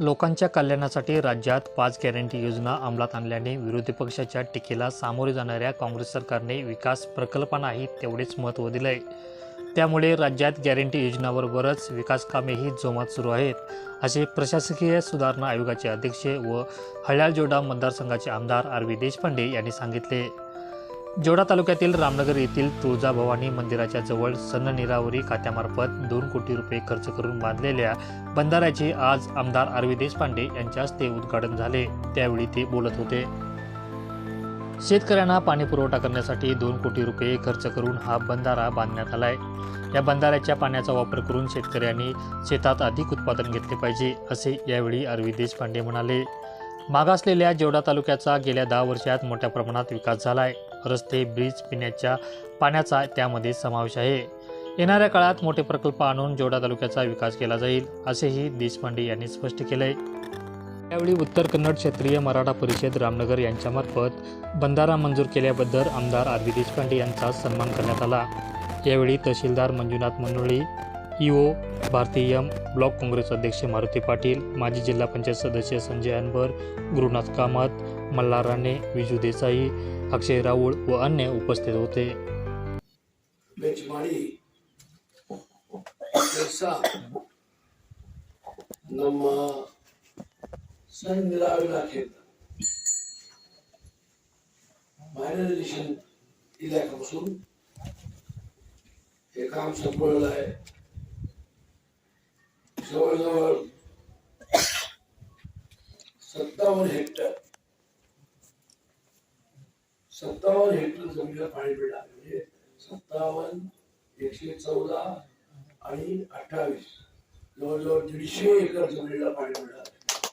लोकांच्या कल्याणासाठी राज्यात पाच गॅरंटी योजना अंमलात आणल्याने विरोधी पक्षाच्या टीकेला सामोरे जाणाऱ्या काँग्रेस सरकारने विकास प्रकल्पांनाही तेवढेच महत्त्व दिलंय. त्यामुळे राज्यात गॅरंटी योजनाबरोबरच विकास कामेही जोमात सुरू आहेत. असे प्रशासकीय सुधारणा आयोगाचे अध्यक्ष व हळ्याळजोडा मतदारसंघाचे आमदार आर देशपांडे यांनी सांगितले. जोडा तालुक्यातील रामनगर येथील तुळजाभवानी मंदिराच्या जवळ सननिरावरी खात्यामार्फत दोन कोटी रुपये खर्च करून बांधलेल्या बंधाऱ्याचे आज आमदार आर देशपांडे यांच्या हस्ते उद्घाटन झाले. त्यावेळी ते बोलत होते. शेतकऱ्यांना पाणी पुरवठा करण्यासाठी दोन कोटी रुपये खर्च करून हा बंधारा बांधण्यात आलाय. या बंधाऱ्याच्या पाण्याचा वापर करून शेतकऱ्यांनी शेतात अधिक उत्पादन घेतले पाहिजे असे यावेळी आर देशपांडे म्हणाले. मागासलेल्या जेवढा तालुक्याचा गेल्या दहा वर्षात मोठ्या प्रमाणात विकास झाला आहे रस्ते ब्रिज पिण्याच्या पाण्याचा त्यामध्ये समावेश आहे. येणाऱ्या काळात मोठे प्रकल्प आणून जोडा तालुक्याचा विकास केला जाईल असेही देशपांडे यांनी स्पष्ट केलंय. यावेळी उत्तर कन्नड क्षेत्रीय मराठा परिषद रामनगर यांच्यामार्फत बंधारा मंजूर केल्याबद्दल आमदार आर व्ही देशपांडे यांचा सन्मान करण्यात आला. यावेळी तहसीलदार मंजुनाथ मनोळी ईओ भारतीय ब्लॉक काँग्रेस अध्यक्ष मारुती पाटील माजी जिल्हा पंचायत सदस्य संजय अनबर गुरुनाथ कामत मल्हार राणे विजू देसाई अक्षय राऊळ व अन्य उपस्थित होते ಬೆಂಚ್ ಕೆಲಸ ನಮ್ಮ ಸಣ್ಣ ಇಲಾಖೆ मायनरायझेशन इलाक्यापासून हे काम संपवलेलं आहे जवळजवळ सत्तावन्न हेक्टर सत्तावन्न हेक्टर जमिनीला पाणी मिळालं म्हणजे सत्तावन्न एकशे चौदा आणि अठ्ठावीस. जवळजवळ दीडशे एकर जमिनीला पाणी मिळालं